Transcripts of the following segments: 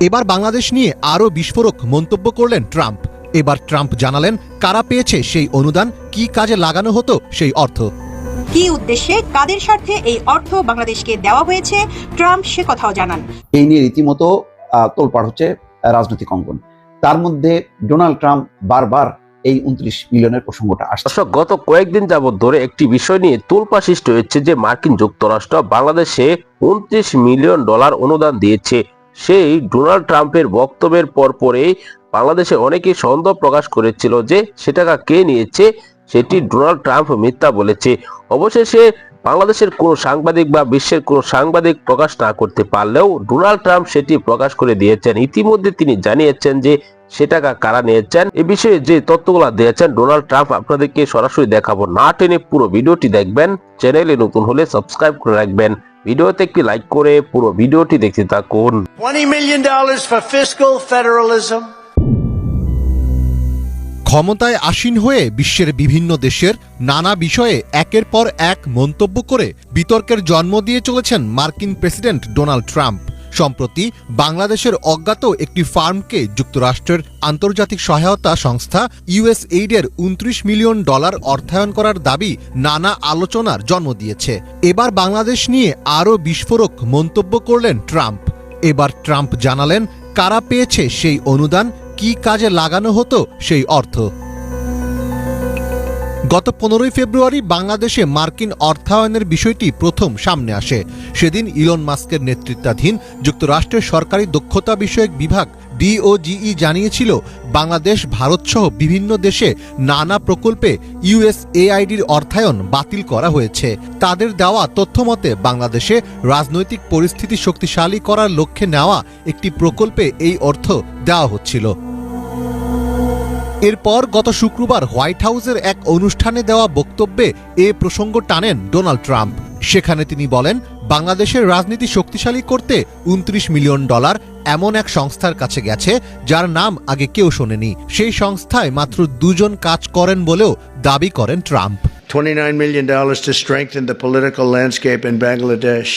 এবার বাংলাদেশ নিয়ে আরও বিস্ফোরক মন্তব্য করলেন ট্রাম্প। এবার ট্রাম্প জানালেন কারা পেয়েছে সেই অনুদান কি কাজে লাগানো হতো সেই অর্থ। কী উদ্দেশ্যে কাদের স্বার্থে এই অর্থ বাংলাদেশকে দেওয়া হয়েছে ট্রাম্প সে কথাও জানান। এই নিয়ে রীতিমতো আহ, তোলপাড় হচ্ছে রাজনৈতিক অঙ্গন। তার মধ্যে ডোনাল্ড ট্রাম্প বারবার এই উনত্রিশ মিলিয়নের প্রসঙ্গটা আসছে। গত কয়েকদিন যাবৎ ধরে একটি বিষয় নিয়ে তোলপা সৃষ্টি হয়েছে যে মার্কিন যুক্তরাষ্ট্র বাংলাদেশে উনত্রিশ মিলিয়ন ডলার অনুদান দিয়েছে। সেই ডোনাল্ড ট্রাম্পের বক্তব্যের পর পরেই বাংলাদেশে অনেকেই সন্দেহ প্রকাশ করেছিল যে সে টাকা কে নিয়েছে? সেটি ডোনাল্ড ট্রাম্প মিথ্যা বলেছে। অবশেষে বাংলাদেশের কোনো সাংবাদিক বা বিশ্বের কোনো সাংবাদিক প্রকাশ না করতে পারলেও ডোনাল্ড ট্রাম্প সেটি প্রকাশ করে দিয়েছেন। ইতিমধ্যে তিনি জানিয়েছেন যে সে টাকা কারা নিয়েছেন? এ বিষয়ে যে তথ্যগুলো দিয়েছেন ডোনাল্ড ট্রাম্প আপনাদেরকে সরাসরি দেখাবো। না টেনে পুরো ভিডিওটি দেখবেন চ্যানেলে নতুন হলে সাবস্ক্রাইব করে রাখবেন। ভিডিওতে একটি লাইক করে পুরো ভিডিওটি দেখতে থাকুন। $20 million for fiscal federalism. ক্ষমতায় আসীন হয়ে বিশ্বের বিভিন্ন দেশের নানা বিষয়ে একের পর এক মন্তব্য করে বিতর্কের জন্ম দিয়ে চলেছেন মার্কিন প্রেসিডেন্ট ডোনাল্ড ট্রাম্প। সম্প্রতি বাংলাদেশের অজ্ঞাত একটি ফার্মকে যুক্তরাষ্ট্রের আন্তর্জাতিক সহায়তা সংস্থা ইউএস এইডের উনত্রিশ মিলিয়ন ডলার অর্থায়ন করার দাবি নানা আলোচনার জন্ম দিয়েছে। এবার বাংলাদেশ নিয়ে আরও বিস্ফোরক মন্তব্য করলেন ট্রাম্প। এবার ট্রাম্প জানালেন, কারা পেয়েছে সেই অনুদান, কি কাজে লাগানো হতো সেই অর্থ। গত পনেরোই ফেব্রুয়ারি বাংলাদেশে মার্কিন অর্থায়নের বিষয়টি প্রথম সামনে আসে। সেদিন ইলন মাস্কের নেতৃত্বাধীন যুক্তরাষ্ট্রের সরকারি দক্ষতা বিষয়ক বিভাগ ডিওজিই জানিয়েছিল, বাংলাদেশ ভারতসহ বিভিন্ন দেশে নানা প্রকল্পে ইউএসএআইডির অর্থায়ন বাতিল করা হয়েছে। তাদের দেওয়া তথ্যমতে বাংলাদেশে রাজনৈতিক পরিস্থিতি শক্তিশালী করার লক্ষ্যে নেওয়া একটি প্রকল্পে এই অর্থ দেওয়া হচ্ছিল। এরপর গত শুক্রবার হোয়াইট হাউসের এক অনুষ্ঠানে দেওয়া বক্তব্যে এ প্রসঙ্গ টানেন ডোনাল্ড ট্রাম্প। সেখানে তিনি বলেন, বাংলাদেশের রাজনীতি শক্তিশালী করতে উনত্রিশ মিলিয়ন ডলার এমন এক সংস্থার কাছে গেছে, যার নাম আগে কেউ শোনেনি। সেই সংস্থায় মাত্র দুজন কাজ করেন বলেও দাবি করেন Trump. $29 million to strengthen the political landscape in Bangladesh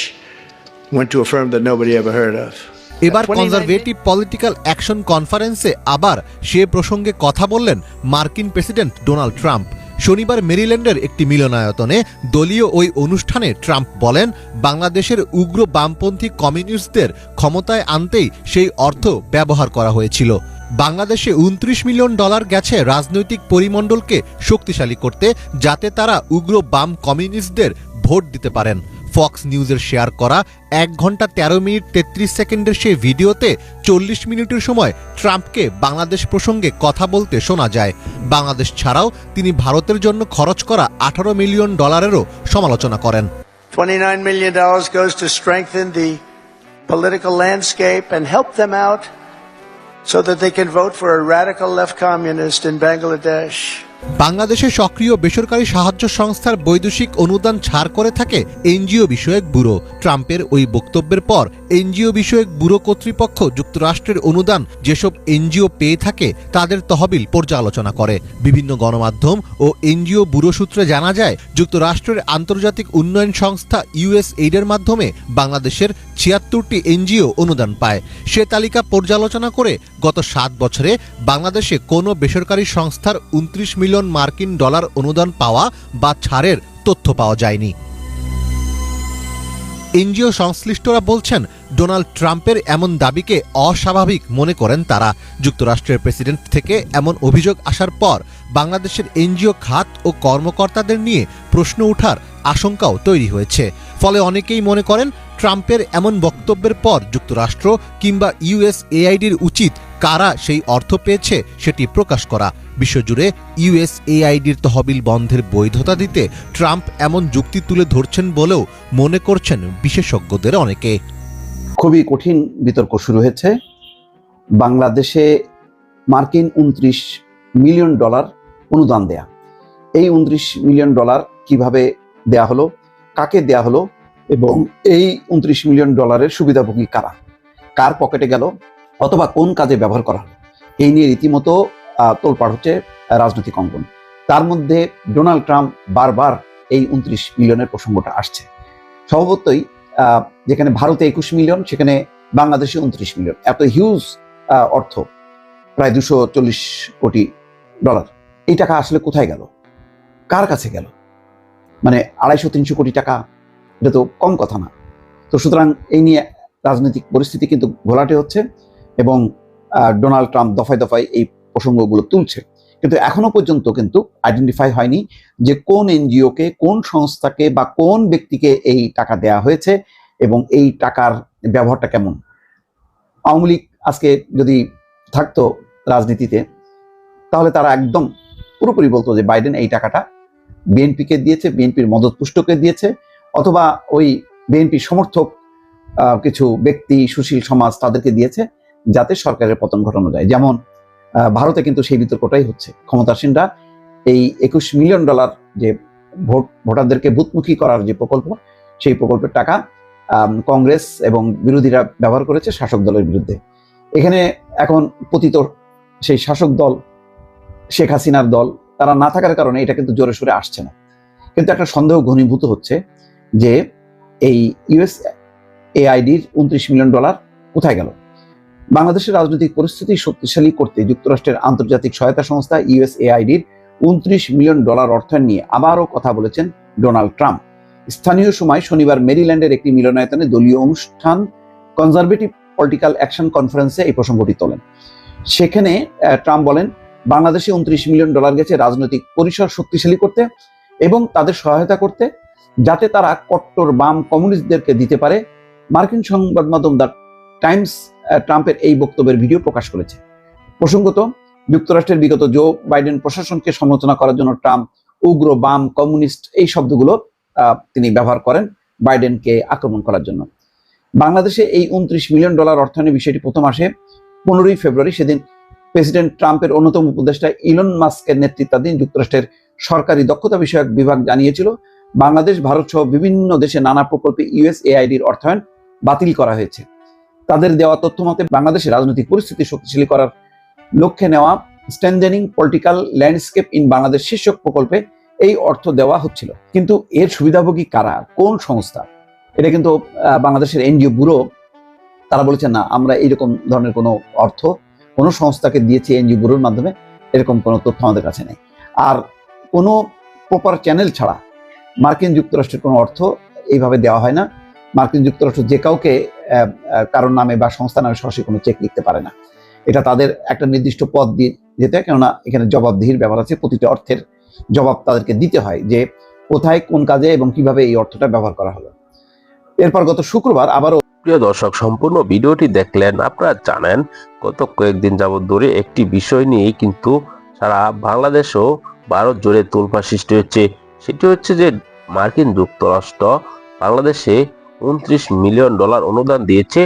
went to. এবার কনজারভেটিভ পলিটিক্যাল অ্যাকশন কনফারেন্সে আবার সে প্রসঙ্গে কথা বললেন মার্কিন প্রেসিডেন্ট ডোনাল্ড ট্রাম্প। শনিবার মেরিল্যান্ডের একটি মিলনায়তনে দলীয় ওই অনুষ্ঠানে ট্রাম্প বলেন বাংলাদেশের উগ্র বামপন্থী কমিউনিস্টদের ক্ষমতায় আনতেই সেই অর্থ ব্যবহার করা হয়েছিল। বাংলাদেশে উনত্রিশ মিলিয়ন ডলার গেছে রাজনৈতিক পরিমণ্ডলকে শক্তিশালী করতে যাতে তারা উগ্র বাম কমিউনিস্টদের ভোট দিতে পারেন। ফক্স নিউজের শেয়ার করা এক ঘণ্টা তেরো মিনিট তেত্রিশ সেকেন্ডের সেই ভিডিওতে চল্লিশ মিনিটের সময় ট্রাম্পকে বাংলাদেশ প্রসঙ্গে কথা বলতে শোনা যায় বাংলাদেশ ছাড়াও তিনি ভারতের জন্য খরচ করা আঠারো মিলিয়ন ডলারেরও সমালোচনা করেন $29 million goes to strengthen the political landscape and help them out so that they can vote for a radical left communist in Bangladesh. বাংলাদেশে সক্রিয় বেসরকারি সাহায্য সংস্থার বৈদেশিক অনুদান ছাড় করে থাকে এনজিও বিষয়ক ব্যুরো। ট্রাম্পের ওই বক্তব্যের পর এনজিও বিষয়ক ব্যুরো কর্তৃপক্ষ যুক্তরাষ্ট্রের অনুদান যেসব এনজিও পেয়ে থাকে তাদের তহবিল পর্যালোচনা করে। বিভিন্ন গণমাধ্যম ও এনজিও ব্যুরো সূত্রে জানা যায়, যুক্তরাষ্ট্রের আন্তর্জাতিক উন্নয়ন সংস্থা ইউএস এইডের মাধ্যমে বাংলাদেশের ছিয়াত্তরটি এনজিও অনুদান পায়। সে তালিকা পর্যালোচনা করে গত সাত বছরে বাংলাদেশে কোনো বেসরকারি সংস্থার উনত্রিশ মিলিয়ন মার্কিন ডলার অনুদান পাওয়া বা ছাড়ের তথ্য পাওয়া যায়নি। এনজিও সংশ্লিষ্টরা বলছেন, ডোনাল্ড ট্রাম্পের এমন দাবিকে অস্বাভাবিক মনে করেন তারা। যুক্তরাষ্ট্রের প্রেসিডেন্ট থেকে এমন অভিযোগ আসার পর বাংলাদেশের এনজিও খাত ও কর্মকর্তাদের নিয়ে প্রশ্ন ওঠার আশঙ্কাও তৈরি হয়েছে। ফলে অনেকেই মনে করেন, ট্রাম্পের এমন বক্তব্যের পর যুক্তরাষ্ট্র কিংবা ইউএসএআইডির উচিত কারা সেই অর্থ পেয়েছে সেটি প্রকাশ করা। বিশ্বজুড়ে ইউএসএআইডির তহবিল বন্ধের বৈধতা দিতে ট্রাম্প এমন যুক্তি তুলে ধরছেন বলেও মনে করছেন বিশেষজ্ঞদের অনেকে। খুবই কঠিন বিতর্ক শুরু হয়েছে। বাংলাদেশে মার্কিন উনত্রিশ মিলিয়ন ডলার অনুদান দেয়া। এই উনত্রিশ মিলিয়ন ডলার কীভাবে দেয়া হলো, কাকে দেয়া হলো এবং এই উনত্রিশ মিলিয়ন ডলারের সুবিধাভোগী কারা? কার পকেটে গেল? অথবা কোন কাজে ব্যবহার করা এই নিয়ে রীতিমতো তোলপাড় হচ্ছে রাজনৈতিক অঙ্গন। তার মধ্যে ডোনাল্ড ট্রাম্প বারবার এই উনত্রিশ মিলিয়নের প্রসঙ্গটা আসছে। স্বভাবতই যেখানে ভারতে একুশ মিলিয়ন, সেখানে বাংলাদেশে উনত্রিশ মিলিয়ন। এত হিউজ অর্থ। প্রায় দুশো চল্লিশ কোটি ডলার। এই টাকা আসলে কোথায় গেল? কার কাছে গেল? মানে আড়াইশো, তিনশো কোটি টাকা, এটা তো কম কথা না। তো সুতরাং এই নিয়ে রাজনৈতিক পরিস্থিতি কিন্তু ঘোলাটে হচ্ছে। এবং ডোনাল্ড ট্রাম্প দফায় দফায় এই প্রসঙ্গগুলো তুলছে। কিন্তু এখনও পর্যন্ত কিন্তু আইডেন্টিফাই হয়নি যে কোন এনজিওকে, কোন সংস্থাকে বা কোন ব্যক্তিকে এই টাকা দেয়া হয়েছে এবং এই টাকার ব্যবহারটা কেমন। আওয়ামী লীগ আজকে যদি থাকতো রাজনীতিতে, তাহলে তারা একদম পুরোপুরি বলতো যে বাইডেন এই টাকাটা বিএনপিকে দিয়েছে, বিএনপির মদতপুষ্টকে দিয়েছে, অথবা ওই বিএনপি সমর্থক কিছু ব্যক্তি, সুশীল সমাজ তাদেরকে দিয়েছে। যাতে সরকারের পতন ঘটানো যায়। যেমন ভারতে কিন্তু সেই বিতর্কটাই হচ্ছে। ক্ষমতাসীনরা এই একুশ মিলিয়ন ডলার যে ভোট, ভোটারদেরকে বুথমুখী করার যে প্রকল্প, সেই প্রকল্পের টাকা কংগ্রেস এবং বিরোধীরা ব্যবহার করেছে শাসক দলের বিরুদ্ধে। এখানে এখন পতিত সেই শাসক দল, শেখ হাসিনার দল, তারা না থাকার কারণে এটা কিন্তু জোরে সোরে আসছে না। কিন্তু একটা সন্দেহ ঘনীভূত হচ্ছে যে এই ইউএস এআইডির উনত্রিশ মিলিয়ন ডলার কোথায় গেল? বাংলাদেশের রাজনৈতিক পরিস্থিতি শক্তিশালী করতে যুক্তরাষ্ট্রের আন্তর্জাতিক সহায়তা সংস্থা ইউএসএআইডির উনত্রিশ মিলিয়ন ডলার অর্থায়ন নিয়ে আবারও কথা বলেছেন ডোনাল্ড ট্রাম্প। স্থানীয় সময় শনিবার মেরিল্যান্ডের একটি মিলনায়তনে দলীয় অনুষ্ঠান কনজারভেটিভ পলিটিক্যাল অ্যাকশন কনফারেন্সে এই প্রসঙ্গটি তোলেন। সেখানে ট্রাম্প বলেন, বাংলাদেশে উনত্রিশ মিলিয়ন ডলার গেছে রাজনৈতিক পরিসর শক্তিশালী করতে এবং তাদের সহায়তা করতে যাতে তারা কট্টর বাম কমিউনিস্টদেরকে দিতে পারে। মার্কিন সংবাদ মাধ্যম দ্য টাইমস ট্রাম্পের এই বক্তব্যের ভিডিও প্রকাশ করেছে। প্রসঙ্গত, যুক্তরাষ্ট্রের বিগত জো বাইডেন প্রশাসনকে সমালোচনা করার জন্য ট্রাম্প উগ্র বাম, কমিউনিস্ট এই শব্দগুলো তিনি ব্যবহার করেন বাইডেনকে আক্রমণ করার জন্য। বাংলাদেশে এই উনত্রিশ মিলিয়ন ডলার অর্থায়নের বিষয়টি প্রথম আসে পনেরোই ফেব্রুয়ারি, সেদিন প্রেসিডেন্ট ট্রাম্পের অন্যতম উপদেষ্টা ইলন মাস্কের নেতৃত্বাধীন যুক্তরাষ্ট্রের সরকারি দক্ষতা বিষয়ক বিভাগ জানিয়েছিল, বাংলাদেশ, ভারত সহ বিভিন্ন দেশে নানা প্রকল্পে ইউএসএআইডির অর্থায়ন বাতিল করা হয়েছে। তাদের দেওয়া তথ্য মতে বাংলাদেশের রাজনৈতিক পরিস্থিতি শক্তিশালী করার লক্ষ্যে নেওয়া strengthening political landscape in Bangladesh শীর্ষক প্রকল্পে এই অর্থ দেওয়া হচ্ছিল। কিন্তু এর সুবিধাভোগী কারা? কোন সংস্থা? এটা কিন্তু বাংলাদেশের এনজিও ব্যুরো তারা বলেছেন না, আমরা এইরকম ধরনের কোনো অর্থ কোনো সংস্থাকে দিয়েছি এনজিও ব্যুরোর মাধ্যমে। এরকম কোনো তথ্য আমাদের কাছে নেই। আর কোনো প্রপার চ্যানেল ছাড়া মার্কিন যুক্তরাষ্ট্রের কোনো অর্থ এইভাবে দেওয়া হয় না। মার্কিন যুক্তরাষ্ট্র যে কাউকে কারোর নামে বা সংস্থা নামে সরাসরি কোনো চেক লিখতে পারে না। এটা তাদের একটা নির্দিষ্ট পথ দিয়ে যেতে হয়, কেননা এখানে জবাবদিহির ব্যাপার আছে, প্রতিটি অর্থের জবাব তাদেরকে দিতে হয় যে কোথায়, কোন কাজে এবং কীভাবে এই অর্থটা ব্যবহার করা হলো। এরপর গত শুক্রবার আবারও প্রিয় দর্শক, সম্পূর্ণ ভিডিওটি দেখলেন, আপনারা জানেন গত কয়েকদিন যাবৎ ধরে একটি বিষয় নিয়ে কিন্তু সারা বাংলাদেশ ও ভারত জুড়ে তোলপা সৃষ্টি হচ্ছে। সেটি হচ্ছে যে মার্কিন যুক্তরাষ্ট্র বাংলাদেশে উনত্রিশ মিলিয়ন ডলার অনুদান দিয়েছে,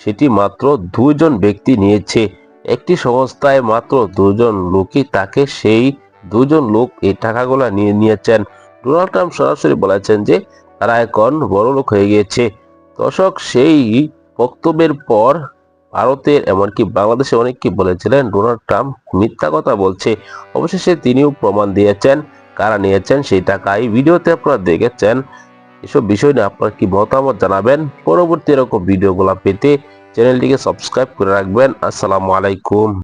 সেটি মাত্র দুইজন ব্যক্তি নিয়েছে। একটি সংস্থায় মাত্র দুজন লোকই তাকে সেই দুজন লোক এই টাকাগুলো নিয়ে নিয়েছেন। ডোনাল্ড ট্রাম্প সরাসরি বলেছেন যে, তারা এখন বড় লোক হয়ে গিয়েছে। দর্শক, সেই বক্তব্যের পর ভারতের, এমনকি বাংলাদেশে অনেকে বলেছিলেন, ডোনাল্ড ট্রাম্প মিথ্যা কথা বলছে। অবশেষে তিনিও প্রমাণ দিয়েছেন, কারা নিয়েছেন সেই টাকা এই ভিডিওতে আপনারা দেখেছেন এসব বিষয় নিয়ে আপনার কি মতামত জানাবেন? পরবর্তী এরকম ভিডিওগুলো পেতে চ্যানেলটিকে সাবস্ক্রাইব করে রাখবেন। আসসালামু আলাইকুম।